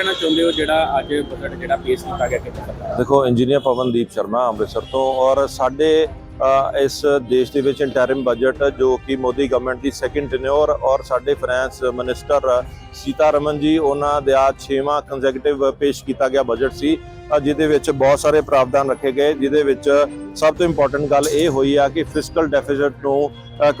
ਕਹਿਣਾ ਚਾਹੁੰਦੇ ਹੋ ਜਿਹੜਾ ਅੱਜ ਬਜਟ ਜਿਹੜਾ ਪੇਸ਼ ਕੀਤਾ ਗਿਆ ਕਿਤੇ ਦੇਖੋ ਇੰਜੀਨੀਅਰ ਪਵਨਦੀਪ ਸ਼ਰਮਾ, ਅੰਮ੍ਰਿਤਸਰ ਤੋਂ ਔਰ ਸਾਡੇ ਇਸ ਦੇਸ਼ ਦੇ ਵਿੱਚ ਇੰਟਰਮ ਬਜਟ ਜੋ ਕਿ ਮੋਦੀ ਗਵਰਨਮੈਂਟ ਦੀ ਸੈਕੰਡ ਟੈਨਿਓਰ ਔਰ ਸਾਡੇ ਫਾਈਨੈਂਸ ਮਿਨਿਸਟਰ ਸੀਤਾਰਮਨ ਜੀ, ਉਹਨਾਂ ਦਾ 6ਵਾਂ ਕੰਜ਼ੈਕਟਿਵ ਪੇਸ਼ ਕੀਤਾ ਗਿਆ ਬਜਟ ਸੀ। ਜਿਹਦੇ ਵਿੱਚ ਬਹੁਤ ਸਾਰੇ ਪ੍ਰਾਵਧਾਨ ਰੱਖੇ ਗਏ, ਜਿਹਦੇ ਵਿੱਚ ਸਭ ਤੋਂ ਇੰਪੋਰਟੈਂਟ ਗੱਲ ਇਹ ਹੋਈ ਆ ਕਿ ਫਿਸਕਲ ਡੈਫਿਸਿਟ ਨੂੰ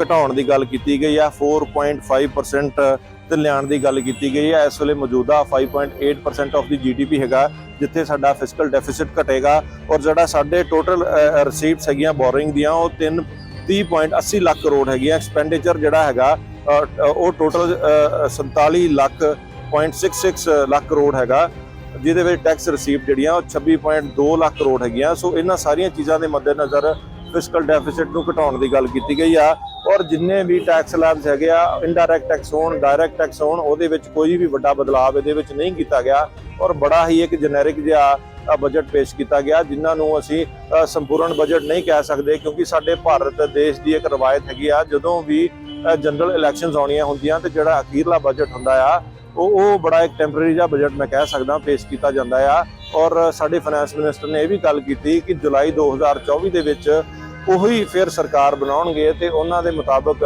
ਘਟਾਉਣ ਦੀ ਗੱਲ ਕੀਤੀ ਗਈ ਆ। 4.5% ਤੇ ਲਿਆਉਣ ਦੀ ਗੱਲ ਕੀਤੀ ਗਈ ਹੈ। ਇਸ ਵੇਲੇ ਮੌਜੂਦਾ 5.8% ਆਫ ਦੀ ਜੀਡੀਪੀ ਹੈਗਾ, ਜਿੱਥੇ ਸਾਡਾ ਫਿਸਕਲ ਡੈਫਿਸਿਟ ਘਟੇਗਾ ਔਰ ਜਿਹੜਾ ਸਾਡੇ ਟੋਟਲ ਰਿਸੀਪਟਸ ਹੈਗੀਆਂ ਬੋਰਿੰਗ ਦੀਆਂ, ਉਹ 3 30.80 ਲੱਖ ਕਰੋੜ ਹੈਗੀਆਂ। ਐਕਸਪੈਂਡੀਚਰ ਜਿਹੜਾ ਹੈਗਾ ਉਹ ਟੋਟਲ 47 ਲੱਖ 0.66 ਲੱਖ ਕਰੋੜ ਹੈਗਾ, ਜਿਹਦੇ ਵਿੱਚ ਟੈਕਸ ਰਿਸੀਵ ਜਿਹੜੀਆਂ ਉਹ 26.2 ਲੱਖ ਕਰੋੜ ਹੈਗੀਆਂ। ਸੋ ਇਹਨਾਂ ਸਾਰੀਆਂ ਚੀਜ਼ਾਂ ਦੇ ਮੱਦੇਨਜ਼ਰ ਫਿਸਕਲ ਡੈਫਿਸਿਟ ਨੂੰ ਘਟਾਉਣ ਦੀ ਗੱਲ ਕੀਤੀ ਗਈ ਆ। ਔਰ ਜਿੰਨੇ ਵੀ ਟੈਕਸ ਲੈਬਸ ਹੈਗੇ ਆ ਇਨਡਾਇਰੈਕਟ ਟੈਕਸ ਹੋਣ ਡਾਇਰੈਕਟ ਟੈਕਸ ਹੋਣ, ਉਹਦੇ ਵਿੱਚ ਕੋਈ ਵੀ ਵੱਡਾ ਬਦਲਾਅ ਇਹਦੇ ਵਿੱਚ ਨਹੀਂ ਕੀਤਾ ਗਿਆ। ਔਰ ਬੜਾ ਹੀ ਇੱਕ ਜਨਰਿਕ ਜਿਹਾ ਬਜਟ ਪੇਸ਼ ਕੀਤਾ ਗਿਆ, ਜਿਨ੍ਹਾਂ ਨੂੰ ਅਸੀਂ ਸੰਪੂਰਨ ਬਜਟ ਨਹੀਂ ਕਹਿ ਸਕਦੇ, ਕਿਉਂਕਿ ਸਾਡੇ ਭਾਰਤ ਦੇਸ਼ ਦੀ ਇੱਕ ਰਵਾਇਤ ਹੈਗੀ ਆ, ਜਦੋਂ ਵੀ ਜਨਰਲ ਇਲੈਕਸ਼ਨਸ ਆਉਣੀਆਂ ਹੁੰਦੀਆਂ ਤੇ ਜਿਹੜਾ ਅਖੀਰਲਾ ਬਜਟ ਹੁੰਦਾ ਆ, ਉਹ ਉਹ ਬੜਾ ਇੱਕ ਟੈਂਪਰੇਰੀ ਜਿਹਾ ਬਜਟ ਮੈਂ ਕਹਿ ਸਕਦਾ, ਪੇਸ਼ ਕੀਤਾ ਜਾਂਦਾ ਆ। ਔਰ ਸਾਡੇ ਫਾਈਨੈਂਸ ਮਿਨਿਸਟਰ ਨੇ ਇਹ ਵੀ ਗੱਲ ਕੀਤੀ ਕਿ ਜੁਲਾਈ 2024 ਦੇ ਵਿੱਚ ਉਹੀ ਫਿਰ ਸਰਕਾਰ ਬਣਾਉਣਗੇ ਤੇ ਉਹਨਾਂ ਦੇ ਮੁਤਾਬਕ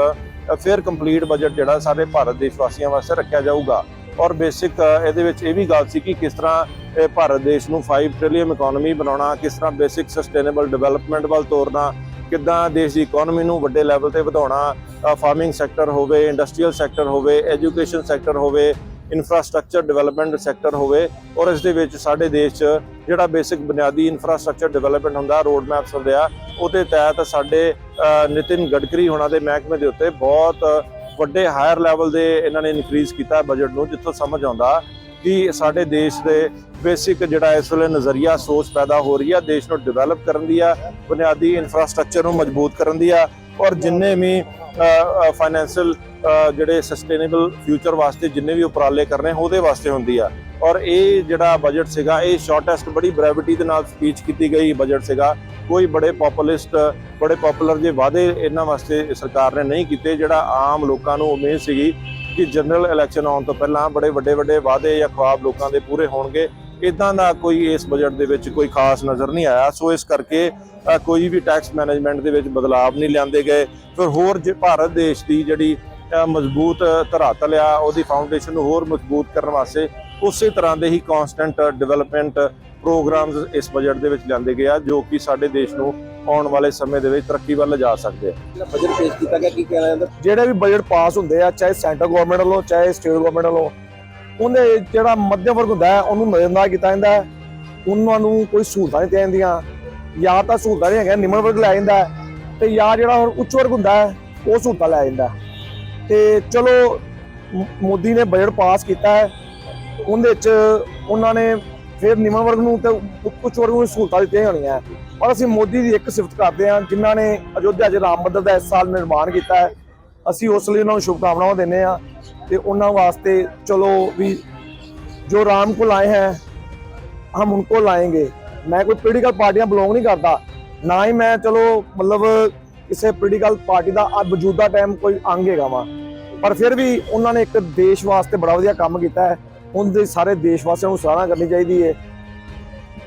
ਫਿਰ ਕੰਪਲੀਟ ਬਜਟ ਜਿਹੜਾ ਸਾਰੇ ਭਾਰਤ ਦੇਸ਼ ਵਾਸੀਆਂ ਵਾਸਤੇ ਰੱਖਿਆ ਜਾਊਗਾ। ਔਰ ਬੇਸਿਕ ਇਹਦੇ ਵਿੱਚ ਇਹ ਵੀ ਗੱਲ ਸੀ ਕਿ ਕਿਸ ਤਰ੍ਹਾਂ ਇਹ ਭਾਰਤ ਦੇਸ਼ ਨੂੰ 5 ਟ੍ਰਿਲੀਅਨ ਇਕਨੋਮੀ ਬਣਾਉਣਾ, ਕਿਸ ਤਰ੍ਹਾਂ ਬੇਸਿਕ ਸਸਟੇਨੇਬਲ ਡਿਵੈਲਪਮੈਂਟ ਵੱਲ ਤੋਰਨਾ, ਕਿੱਦਾਂ ਦੇਸ਼ ਦੀ ਇਕਨੋਮੀ ਨੂੰ ਵੱਡੇ ਲੈਵਲ ਤੇ ਵਧਾਉਣਾ ਫਾਰਮਿੰਗ ਸੈਕਟਰ ਹੋਵੇ ਇੰਡਸਟਰੀਅਲ ਸੈਕਟਰ ਹੋਵੇ ਐਜੂਕੇਸ਼ਨ ਸੈਕਟਰ ਹੋਵੇ ਇਨਫਰਾਸਟ੍ਰਕਚਰ ਡਿਵੈਲਪਮੈਂਟ ਸੈਕਟਰ ਹੋਵੇ ਔਰ ਇਸ ਦੇ ਵਿੱਚ ਸਾਡੇ ਦੇਸ਼ 'ਚ ਜਿਹੜਾ ਬੇਸਿਕ ਬੁਨਿਆਦੀ ਇਨਫਰਾਸਟ੍ਰਕਚਰ ਡਿਵੈਲਪਮੈਂਟ ਹੁੰਦਾ ਰੋਡ ਮੈਪਸ ਹੁੰਦੇ ਆ, ਉਹਦੇ ਤਹਿਤ ਸਾਡੇ ਨਿਤਿਨ ਗਡਕਰੀ ਹੋਣਾ ਦੇ ਮਹਿਕਮੇ ਦੇ ਉੱਤੇ ਬਹੁਤ ਵੱਡੇ ਹਾਇਰ ਲੈਵਲ ਦੇ ਇਹਨਾਂ ਨੇ ਇਨਕਰੀਜ਼ ਕੀਤਾ ਬਜਟ ਨੂੰ, ਜਿੱਥੋਂ ਸਮਝ ਆਉਂਦਾ ਕਿ ਸਾਡੇ ਦੇਸ਼ ਦੇ ਬੇਸਿਕ ਜਿਹੜਾ ਇਸ ਵੇਲੇ ਨਜ਼ਰੀਆ, ਸੋਚ ਪੈਦਾ ਹੋ ਰਹੀ ਆ, ਦੇਸ਼ ਨੂੰ ਡਿਵੈਲਪ ਕਰਨ ਦੀ ਆ, ਬੁਨਿਆਦੀ ਇਨਫਰਾਸਟ੍ਰਕਚਰ ਨੂੰ ਮਜ਼ਬੂਤ ਕਰਨ ਦੀ ਆ ਔਰ ਜਿੰਨੇ ਵੀ ਫਾਈਨੈਂਸ਼ੀਅਲ ਜਿਹੜੇ ਸਸਟੇਨੇਬਲ ਫਿਊਚਰ ਵਾਸਤੇ ਜਿੰਨੇ ਵੀ ਉਪਰਾਲੇ ਕਰਨੇ, ਉਹਦੇ ਵਾਸਤੇ ਹੁੰਦੀ ਆ। ਔਰ ਇਹ ਜਿਹੜਾ ਬਜਟ ਸੀਗਾ, ਇਹ ਸ਼ਾਰਟੈਸਟ ਬੜੀ ਬ੍ਰੈਵਿਟੀ ਦੇ ਨਾਲ ਸਪੀਚ ਕੀਤੀ ਗਈ ਬਜਟ ਸੀਗਾ। ਕੋਈ ਬੜੇ ਪਪੂਲਿਸਟ ਬੜੇ ਪਪੂਲਰ ਜੇ ਵਾਅਦੇ ਇਹਨਾਂ ਵਾਸਤੇ ਸਰਕਾਰ ਨੇ ਨਹੀਂ ਕੀਤੇ, ਜਿਹੜਾ ਆਮ ਲੋਕਾਂ ਨੂੰ ਉਮੀਦ ਸੀਗੀ ਕਿ ਜਨਰਲ ਇਲੈਕਸ਼ਨ ਆਉਣ ਤੋਂ ਪਹਿਲਾਂ ਬੜੇ ਵੱਡੇ ਵੱਡੇ ਵਾਅਦੇ ਜਾਂ ਖੁਆਬ ਲੋਕਾਂ ਦੇ ਪੂਰੇ ਹੋਣਗੇ। ਇਦਾਂ ਦਾ ਕੋਈ ਇਸ ਬਜਟ ਦੇ ਵਿੱਚ ਕੋਈ ਖਾਸ ਨਜ਼ਰ ਨਹੀਂ ਆਇਆ। ਸੋ ਇਸ ਕਰਕੇ ਕੋਈ ਵੀ ਟੈਕਸ ਮੈਨੇਜਮੈਂਟ ਦੇ ਵਿੱਚ ਬਦਲਾਅ ਨਹੀਂ ਲਿਆਂਦੇ ਗਏ। ਫਿਰ ਹੋਰ ਜੇ ਭਾਰਤ ਦੇਸ਼ ਦੀ ਜਿਹੜੀ ਮਜ਼ਬੂਤ ਧਰਾਤਲ ਆ ਉਹਦੀ ਫਾਊਂਡੇਸ਼ਨ ਨੂੰ ਹੋਰ ਮਜ਼ਬੂਤ ਕਰਨ ਵਾਸਤੇ ਉਸੇ ਤਰ੍ਹਾਂ ਦੇ ਹੀ ਕਨਸਟੈਂਟ ਡਿਵੈਲਪਮੈਂਟ ਪ੍ਰੋਗਰਾਮਸ ਇਸ ਬਜਟ ਦੇ ਵਿੱਚ ਲਿਆਂਦੇ ਗਏ ਆ ਜੋ ਕਿ ਸਾਡੇ ਦੇਸ਼ ਨੂੰ ਆਉਣ ਵਾਲੇ ਸਮੇਂ ਦੇ ਵਿੱਚ ਤਰੱਕੀ ਵੱਲ ਲਿਜਾ ਸਕਦੇ ਆ। ਜਿਹੜਾ ਬਜਟ ਪੇਸ਼ ਕੀਤਾ ਗਿਆ ਕੀ ਕਹਿਣਾ ਜਾਂਦਾ ਜਿਹੜੇ ਵੀ ਬਜਟ ਪਾਸ ਹੁੰਦੇ ਆ ਚਾਹੇ ਸੈਂਟਰ ਗਵਰਨਮੈਂਟ ਵੱਲੋਂ ਚਾਹੇ ਸਟੇਟ ਗਵਰਨਮੈਂਟ ਵੱਲੋਂ ਉਹਦੇ ਜਿਹੜਾ ਮੱਧਮ ਵਰਗ ਹੁੰਦਾ ਹੈ ਉਹਨੂੰ ਨਜ਼ਰਅੰਦਾਜ਼ ਕੀਤਾ ਜਾਂਦਾ ਹੈ। ਉਹਨਾਂ ਨੂੰ ਕੋਈ ਸਹੂਲਤਾਂ ਨਹੀਂ ਦਿੱਤੀਆਂ ਜਾਂਦੀਆਂ। ਜਾਂ ਤਾਂ ਸਹੂਲਤਾਂ ਨਹੀਂ ਹੈਗੀਆਂ ਨਿਮਨ ਵਰਗ ਲੈ ਜਾਂਦਾ ਹੈ, ਤੇ ਜਾਂ ਜਿਹੜਾ ਉੱਚ ਵਰਗ ਹੁੰਦਾ ਹੈ ਉਹ ਸਹੂਲਤਾਂ ਲੈ ਜਾਂਦਾ ਹੈ। ਤੇ ਚਲੋ ਮੋਦੀ ਨੇ ਬਜਟ ਪਾਸ ਕੀਤਾ ਹੈ। ਉਹਦੇ ਵਿੱਚ ਉਹਨਾਂ ਨੇ ਫਿਰ ਨਿਮਨ ਵਰਗ ਨੂੰ ਤੇ ਉੱਚ ਵਰਗ ਨੂੰ ਸਹੂਲਤਾਂ ਦਿੱਤੀਆਂ ਹੋਣੀਆਂ ਪਰ ਅਸੀਂ ਮੋਦੀ ਦੀ ਇੱਕ ਸਿਫਤ ਕਰਦੇ ਹਾਂ ਜਿਨ੍ਹਾਂ ਨੇ ਅਯੋਧਿਆ 'ਚ ਰਾਮ ਮੰਦਰ ਦਾ ਇਸ ਸਾਲ ਨਿਰਮਾਣ ਕੀਤਾ ਹੈ। ਅਸੀਂ ਉਸ ਲਈ ਉਹਨਾਂ ਨੂੰ ਸ਼ੁਭਕਾਮਨਾਵਾਂ ਦਿੰਦੇ ਆ ਤੇ ਉਹਨਾਂ ਵਾਸਤੇ ਚਲੋ ਵੀ ਜੋ ਰਾਮ ਕੋ ਲਾਏ ਹੈ, ਹਮ ਉਨਕੋ ਲਾਏਗੇ ਮੈਂ ਕੋਈ ਪੋਲੀਟੀਕਲ ਪਾਰਟੀਆਂ ਬਿਲੋਂਗ ਨਹੀਂ ਕਰਦਾ। ਨਾ ਹੀ ਮੈਂ ਚਲੋ ਮਤਲਬ ਕਿਸੇ ਪੋਲੀਟੀਕਲ ਪਾਰਟੀ ਦਾ ਆ ਮੌਜੂਦਾ ਟਾਈਮ ਕੋਈ ਅੰਗ ਹੈਗਾ ਵਾ। ਪਰ ਫਿਰ ਵੀ ਉਹਨਾਂ ਨੇ ਇੱਕ ਦੇਸ਼ ਵਾਸਤੇ ਬੜਾ ਵਧੀਆ ਕੰਮ ਕੀਤਾ ਹੈ। ਉਹਦੇ ਸਾਰੇ ਦੇਸ਼ ਵਾਸੀਆਂ ਨੂੰ ਸਰਾਹਨਾ ਕਰਨੀ ਚਾਹੀਦੀ ਹੈ।